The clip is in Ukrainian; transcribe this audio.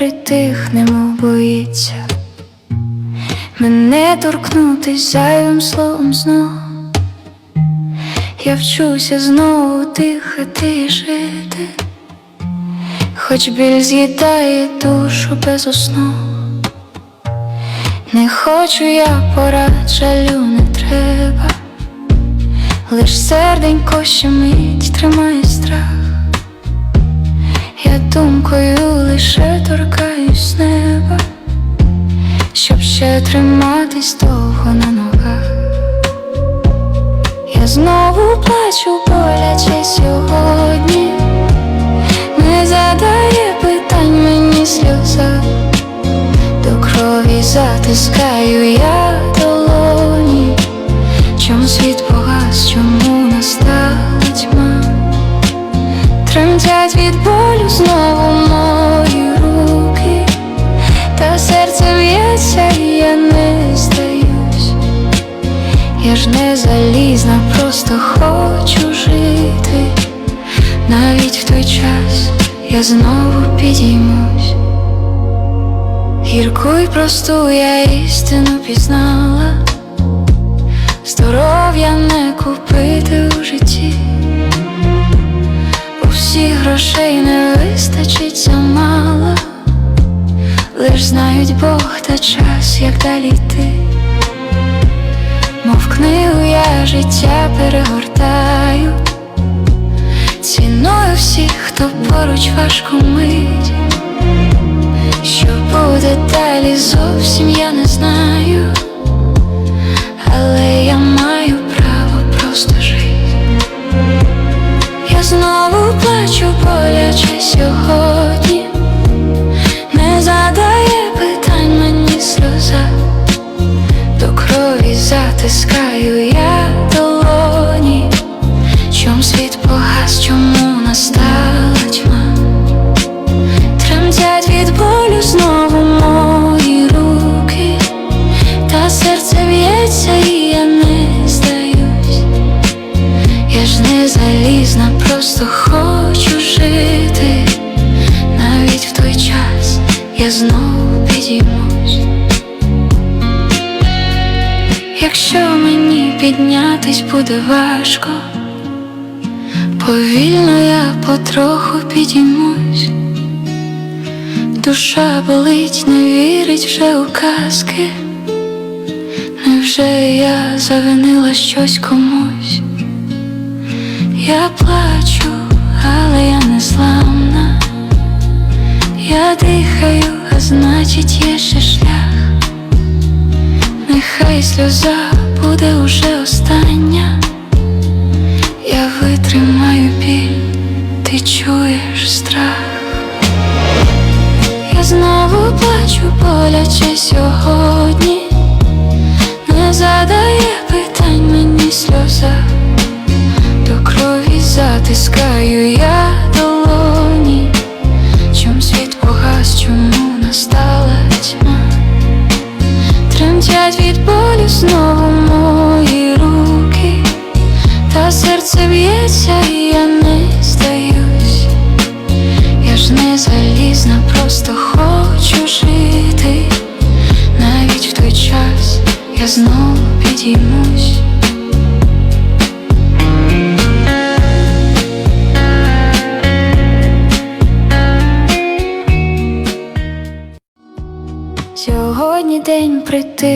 притихнемо, боїться мене торкнутись зайвим словом знов. Я вчуся знову дихати і жити, хоч біль з'їдає душу без основ. Не хочу я порад, жалю не треба, лиш серденько щемить, тримає страх. Думкою лише торкаюсь неба, щоб ще триматись довго на ногах. Я знову плачу, боляче сьогодні, не задає питань мені сльоза, до крові затискаю я Я ж не залізна, просто хочу жити. Навіть в той час я знову підіймусь. Гірку й просту я істину пізнала, здоров'я не купити у житті, у всіх грошей не вистачить замало, лиш знають Бог та час, як далі йти. Мов книгу я життя перегортаю, ціною всіх, хто поруч важко мить. Що буде далі, зовсім я не знаю, але я маю право просто жити. Я знову плачу, боляче сьогодні, затискаю я долоні, чом світ погас, чому настала тьма, тремтять від болю знову мої руки, та серце б'ється, і я не здаюсь. Я ж не залізна, просто хочу жити. Навіть в той час я знову підіймусь. Якщо мені піднятись буде важко, повільно я потроху підіймусь, душа болить, не вірить вже у казки, невже я завинила щось комусь? Я плачу, але я не зламна, я дихаю, а значить є ще шлях. Нехай сльоза буде уже остання, я витримаю біль, ти чуєш страх. Я знову плачу, боляче сьогодні, не задає питань мені сльоза, до крові затискаю я Тремтять від болю знову мої руки, та серце б'ється, і я не здаюсь. Я ж не залізна, просто хочу жити. Навіть в той час я знову підіймусь. Сьогодні день прийти.